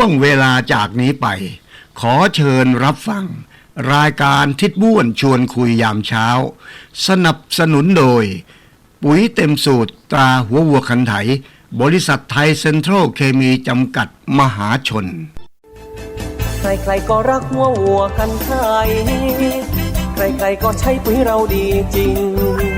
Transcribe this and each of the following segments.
ช่วงเวลาจากนี้ไป ขอเชิญรับฟัง รายการทิดบ้วนชวนคุยยามเช้า สนับสนุนโดย ปุ๋ยเต็มสูตรตราหัววัวขันไถ บริษัทไทยเซ็นทรัลเคมีจำกัดมหาชน ใครๆก็รักหัววัวกันไทยใครๆก็ใช้ปุ๋ยเราดีจริง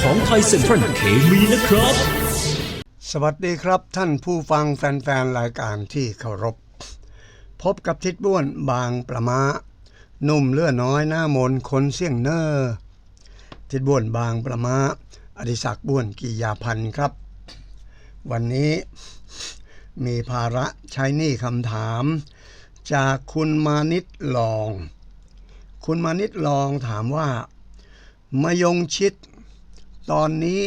ของไทยเซ็นทรัลเคมีนะครับ สวัสดีครับท่านผู้ฟังแฟนๆ รายการที่เคารพ พบกับทิดบ้วนบางประมาหนุ่มเลือน้อยหน้ามนคนเสี่ยงเนอร์ทิดบ้วนบางประมาอดิศักบ้วนกิยาพันธ์ครับ วันนี้มีภาระใช้หนี้คำถาม จากคุณมานิตลอง คุณมานิตลองถามว่ามายงชิด ตอนนี้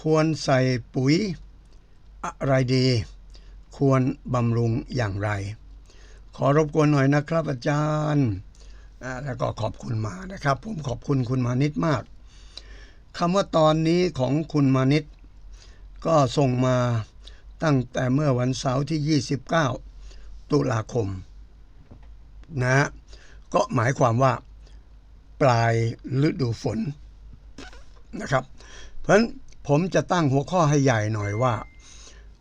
ควรใส่ปุ๋ยอะไรดี ควรบำรุงอย่างไร ขอรบกวนหน่อยนะครับอาจารย์แล้วก็ขอบคุณมานะครับ ผมขอบคุณคุณมานิตมากคำว่าตอนนี้ของคุณมานิตก็ส่งมาตั้งแต่เมื่อวันเสาร์ที่ 29 ตุลาคมนะก็หมายความว่าปลายฤดูฝน นะครับ เพราะฉะนั้นผมจะตั้งหัวข้อให้ใหญ่หน่อยว่า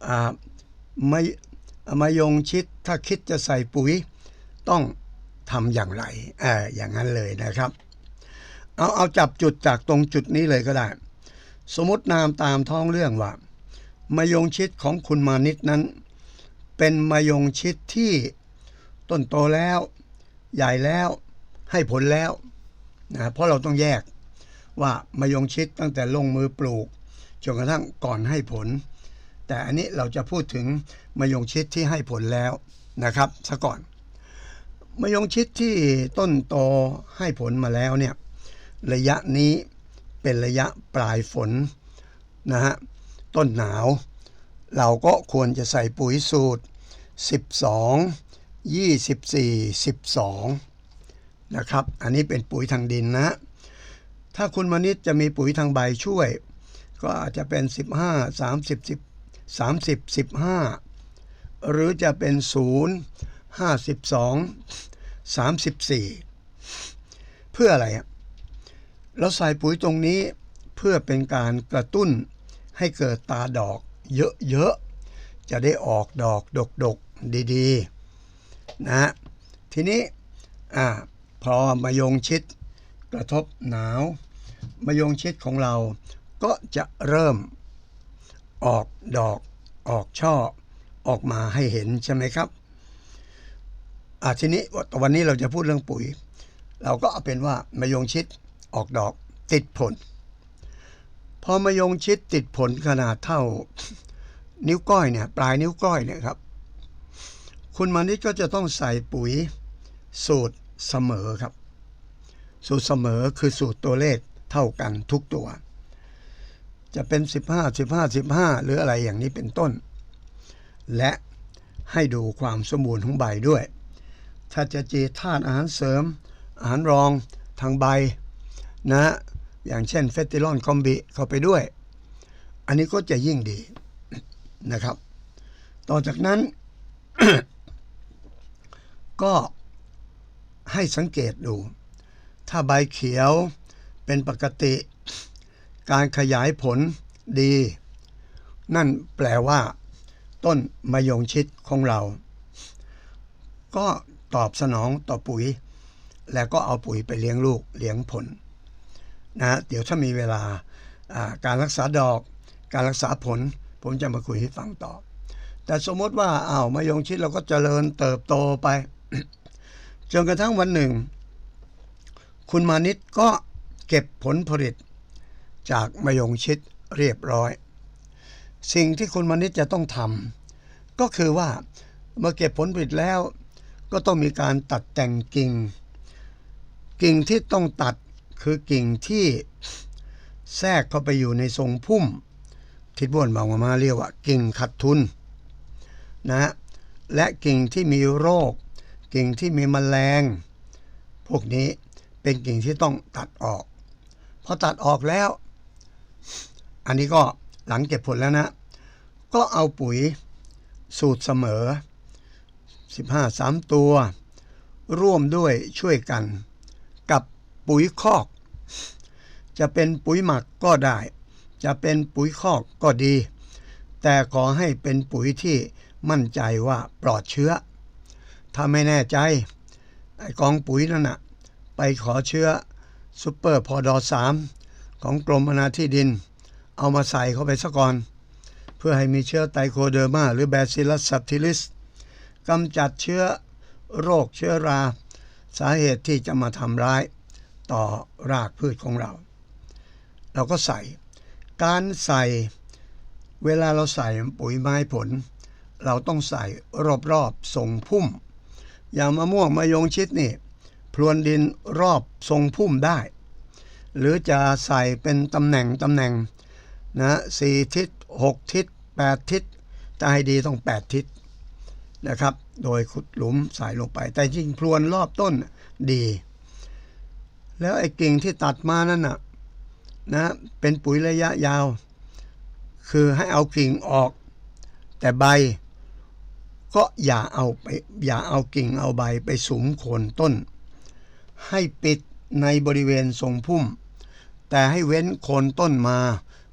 อ่าไม่มายงชิดถ้าคิดจะใส่ปุ๋ยต้องทำอย่างไรออย่างนั้นเลยนะครับ เอาเอาจับจุดจากตรงจุดนี้เลยก็ได้ สมมตินามตามท้องเรื่องว่ามายงชิดของคุณมานิดนั้น เป็นมายงชิดที่ต้นโตแล้ว ใหญ่แล้วให้ผลแล้วนะเพราะเราต้องแยก ว่ามายงชิดตั้งแต่ลงมือปลูกจนกระทั่งก่อนให้ผล แต่อันนี้เราจะพูดถึงมายงชิดที่ให้ผลแล้วนะครับซะก่อน มายงชิดที่ต้นโตให้ผลมาแล้วเนี่ยระยะนี้เป็นระยะปลายฝนนะฮะต้นหนาว เราก็ควรจะใส่ปุ๋ยสูตร 12 24 12 นะครับ อันนี้เป็นปุ๋ยทางดินนะ ถ้าคุณมณิตจะมีปุ๋ยทางใบช่วย ก็อาจจะเป็น 15 30 10 30 15 หรือจะเป็น 0 52 34 เพื่ออะไรอะเราใส่ปุ๋ยตรงนี้เพื่อเป็นการกระตุ้นให้เกิดตาดอกเยอะๆ จะได้ออกดอกดกๆ ดีๆ นะฮะทีนี้อ่าพอมายงชิด กระทบหนาวมายงชิดของเราก็จะเริ่มออกดอกออกช่อออกมาให้เห็นใช่ไหมครับอ่าทีนี้วันนี้เราจะพูดเรื่องปุ๋ย เราก็เอาเป็นว่ามายงชิดออกดอกติดผล พอมายงชิดติดผลขนาดเท่านิ้วก้อยเนี่ยปลายนิ้วก้อยเนี่ยครับ คุณมานิดก็จะต้องใส่ปุ๋ยสูตรเสมอครับ สูตรเสมอคือสูตรตัวเลขเท่ากันทุกตัว จะเป็น 15 15 15 หรืออะไรอย่างนี้เป็นต้น และให้ดูความสมบูรณ์ของใบด้วย ถ้าจะจีธาตุอาหารเสริม อาหารรองทางใบนะอย่างเช่นเฟติลอนคอมบิเข้าไปด้วย อันนี้ก็จะยิ่งดีนะครับ ต่อจากนั้น ก็ให้สังเกตดู ถ้าใบเขียวเป็นปกติ การขยายผลดี นั่นแปลว่า ต้นมะยงชิดของเรา ก็ตอบสนองต่อปุ๋ย แล้วก็เอาปุ๋ยไปเลี้ยงลูกเลี้ยงผลนะเดี๋ยวถ้ามีเวลาการรักษาดอก การรักษาผล ผมจะมาคุยให้ฟังต่อ แต่สมมติว่าอ้าวมายงชิดเราก็เจริญเติบโตไปจนกระทั่งวันหนึ่ง คุณมานิดก็เก็บผลผลิต จากมายงชิดเรียบร้อย สิ่งที่คุณมานิดจะต้องทำก็คือว่าเมื่อเก็บผลผลิตแล้ว ก็ต้องมีการตัดแต่งกิ่ง กิ่งที่ต้องตัดคือกิ่งที่แทรกเข้าไปอยู่ในทรงพุ่ม ทิศบ้วนบางมาเรียกว่า กิ่งขัดทุนนะฮะและกิ่งที่มีโรค กิ่งที่มีแมลง พวกนี้ เป็นกิ่งที่ต้องตัดออกพอตัดออกแล้ว อันนี้ก็หลังเก็บผลแล้วนะ ก็เอาปุ๋ยสูตรเสมอ 15 3 ตัว ร่วมด้วยช่วยกัน กับปุ๋ยคอก จะเป็นปุ๋ยหมักก็ได้ จะเป็นปุ๋ยคอกก็ดี แต่ขอให้เป็นปุ๋ยที่มั่นใจว่าปลอดเชื้อ ถ้าไม่แน่ใจไอกองปุ๋ยนั่นนะ ไปขอเชื้อซูเปอร์พอดอสามของกรมอนาที่ดิน เอามาใส่เข้าไปซะก่อน เพื่อให้มีเชื้อไตโคเดอร์มาหรือแบซิลัสซับทิลิสกำจัดเชื้อโรคเชื้อรา สาเหตุที่จะมาทำร้ายต่อรากพืชของเรา เราก็ใส่ การใส่เวลาเราใส่ปุ๋ยไม้ผล เราต้องใส่รอบๆทรงพุ่ม อย่างมะม่วงมะยงชิดนี่ พรวนดินรอบทรงพุ่มได้ หรือจะใส่เป็นตำแหน่งตำแหน่งนะสี่ทิศหกทิศแปดทิศจะให้ดีต้องแปดทิศนะครับ โดยขุดหลุมใส่ลงไป แต่จริงพรวนรอบต้นดี แล้วไอ้กิ่งที่ตัดมานั่นน่ะนะเป็นปุ๋ยระยะยาว คือให้เอากิ่งออก แต่ใบก็อย่าเอาไปอย่าเอากิ่งเอาใบไปสุมโคนต้น ให้ปิดในบริเวณทรงพุ่ม แต่ให้เว้นโคนต้นมา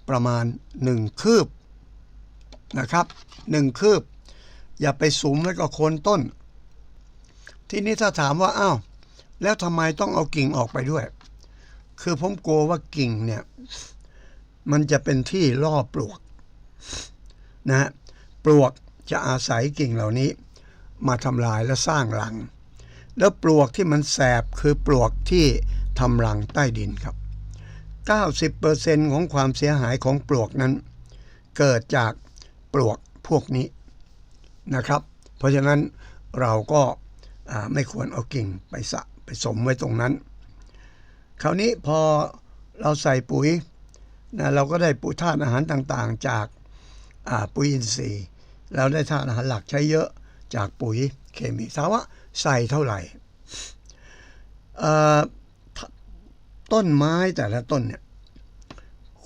ประมาณหนึ่งคืบนะครับหนึ่งคืบ อย่าไปสุมไว้กับโคนต้น ทีนี้ถ้าถามว่าอ้าวแล้วทำไมต้องเอากิ่งออกไปด้วย คือผมกลัวว่ากิ่งเนี่ย มันจะเป็นที่ล่อปลวกนะฮะปลวกจะอาศัยกิ่งเหล่านี้ มาทำลายและสร้างรัง แล้วปลวกที่มันแสบคือปลวกที่ทำรังใต้ดินครับ 90%ของความเสียหายของปลวกนั้น เกิดจากปลวกพวกนี้นะครับ เพราะฉะนั้นเราก็ไม่ควรเอากิ่งไปสะไปสมไว้ตรงนั้น คราวนี้พอเราใส่ปุ๋ยนะเราก็ได้ปุ๋ยธาตุอาหารต่างๆ จากปุ๋ยอินทรีย์ เราได้ธาตุอาหารหลักใช้เยอะจากปุ๋ยเคมีถาว่า ใส่เท่าไหร่ต้นไม้แต่ละต้นเนี่ย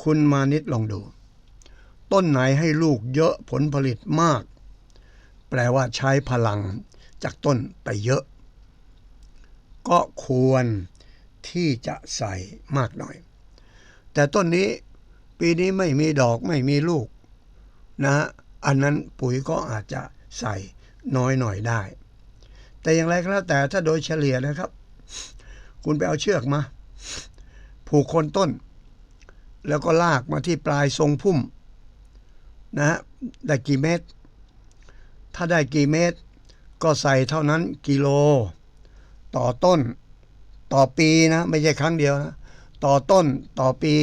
คุณมานิดลองดู ต้นไหนให้ลูกเยอะผลผลิตมาก แปลว่าใช้พลังจากต้นไปเยอะ ก็ควรที่จะใส่มากหน่อย แต่ต้นนี้ปีนี้ไม่มีดอกไม่มีลูกนะฮะอันนั้นปุ๋ยก็อาจจะใส่น้อยหน่อยได้ แต่อย่างไรก็แล้วแต่ถ้าโดยเฉลี่ยนะครับ คุณไปเอาเชือกมา ผูกโคนต้น แล้วก็ลากมาที่ปลายทรงพุ่มนะฮะได้กี่เมตร ถ้าได้กี่เมตร ก็ใส่เท่านั้นกิโล ต่อต้น ต่อปีนะ ไม่ใช่ครั้งเดียวนะ ต่อต้นต่อปี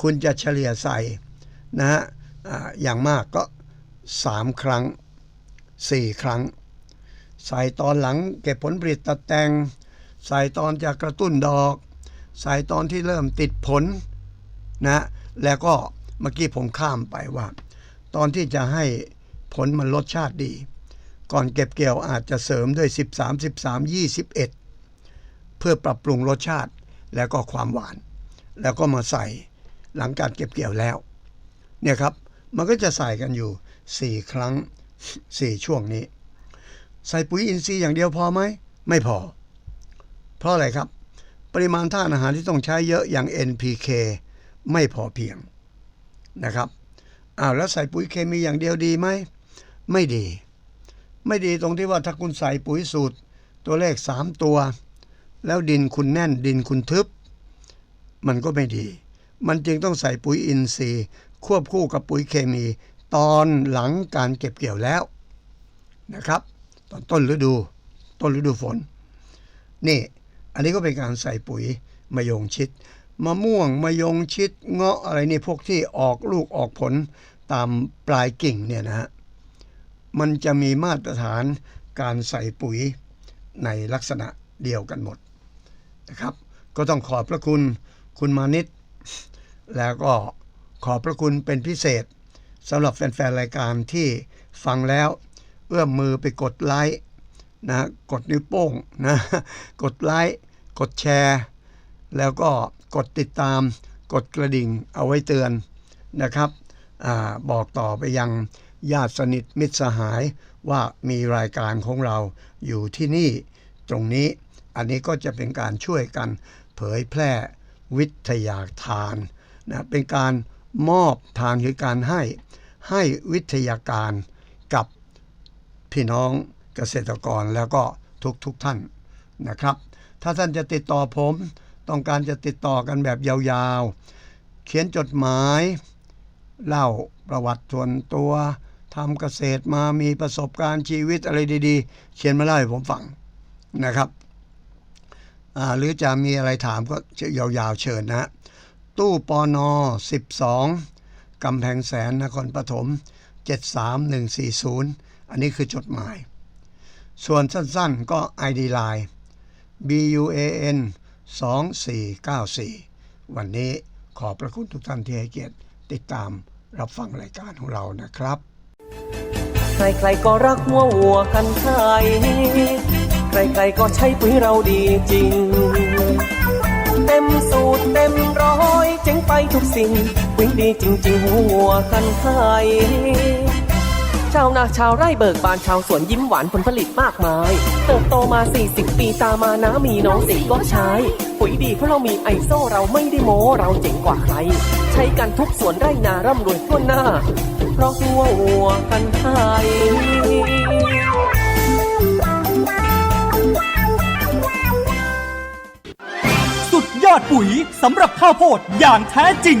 คุณจะเฉลี่ยใส่นะฮะอ่าอย่างมากก็ 3 ครั้ง 4 ครั้ง ใส่ตอนหลังเก็บผลผลิตตัดแต่ง ใส่ตอนจะกระตุ้นดอก ใส่ตอนที่เริ่มติดผลนะแล้วก็เมื่อกี้ผมข้ามไปว่า ตอนที่จะให้ผลมันรสชาติดี ก่อนเก็บเกี่ยวอาจจะเสริมด้วย 13 13 21 เพื่อปรับปรุงรสชาติแล้วก็ความหวาน แล้วก็มาใส่หลังการเก็บเกี่ยวแล้วเนี่ยครับมันก็จะใส่กันอยู่ 4 ครั้ง 4 ช่วงนี้ ใส่ปุ๋ยอินทรีย์อย่างเดียวพอไหม ไม่พอ เพราะอะไรครับ ปริมาณธาตุอาหารที่ต้องใช้เยอะอย่าง NPK ไม่พอเพียงนะครับอ้าวแล้วใส่ปุ๋ยเคมีอย่างเดียวดีไหม ไม่ดี ไม่ดีตรงที่ว่าถ้าคุณใส่ปุ๋ยสูตร ตัวเลขสามตัว แล้วดินคุณแน่นดินคุณทึบ มันก็ไม่ดี มันจึงต้องใส่ปุ๋ยอินทรีย์ ควบคู่กับปุ๋ยเคมี ตอนหลังการเก็บเกี่ยวแล้วนะครับ ตอนต้นฤดู ต้นฤดูฝน นี่ อันนี้ก็เป็นการใส่ปุ๋ยมะยงชิดมะม่วงมะยงชิดเงาะอะไรนี่พวกที่ออกลูกออกผลตามปลายกิ่งเนี่ยนะฮะมันจะมีมาตรฐานการใส่ปุ๋ยในลักษณะเดียวกันหมดนะครับ ก็ต้องขอบพระคุณคุณมานิตแล้วก็ขอบพระคุณเป็นพิเศษสำหรับแฟนๆรายการที่ฟังแล้ว เอื้อมมือไปกดไลค์นะกดนิ้วโป้งนะกดไลค์กดแชร์ แล้วก็กดติดตาม กดกระดิ่งเอาไว้เตือนนะครับอบอกต่อไปยังญาติสนิทมิตรสหายว่ามีรายการของเราอยู่ที่นี่ตรงนี้อันนี้ก็จะเป็นการช่วยกันเผยแพร่วิทยาทานนะเป็นการมอบทานคือการให้ให้วิทยาการ พี่น้องเกษตรกรแล้วก็ทุกทุกท่านนะครับ ถ้าท่านจะติดต่อผม ต้องการจะติดต่อกันแบบยาวๆ เขียนจดหมาย เล่าประวัติส่วนตัวทำเกษตรมามีประสบการณ์ชีวิตอะไรดีๆ เขียนมาเล่าให้ผมฟังนะครับหรือจะมีอะไรถามก็ยาวๆเชิญนะ ตู้ปอนอ12กำแพงแสนนครปฐม 73140 อันนี้คือจดหมาย ส่วนสั้นๆก็ ID Line BUAN 2494 วันนี้ขอบพระคุณทุกท่านที่ให้เกียรติติดตามรับฟังรายการของเรานะครับ ใครๆก็รักหัววัวกันไทยใครๆก็ใช้ปุ๋ยเราดีจริง เต็มสูตรเต็มร้อยเจ๋งไปทุกสิ่งปุ๋ยดีจริงๆหัววัวกันไทย ชาวนาชาวไร่เบิกบานชาวสวนยิ้มหวานผลผลิตมากมาย เติบโตมา 40 ปีตามานะมีน้องสิก็ใช้ ปุ๋ยดีเพราะเรามีไอโซเราไม่ได้โม้เราเจ๋งกว่าใคร ใช้กันทุกสวนไร่นาร่ำรวยทั่วหน้า เพราะหัววัวกันไทยสุดยอดปุ๋ยสำหรับข้าวโพดอย่างแท้จริง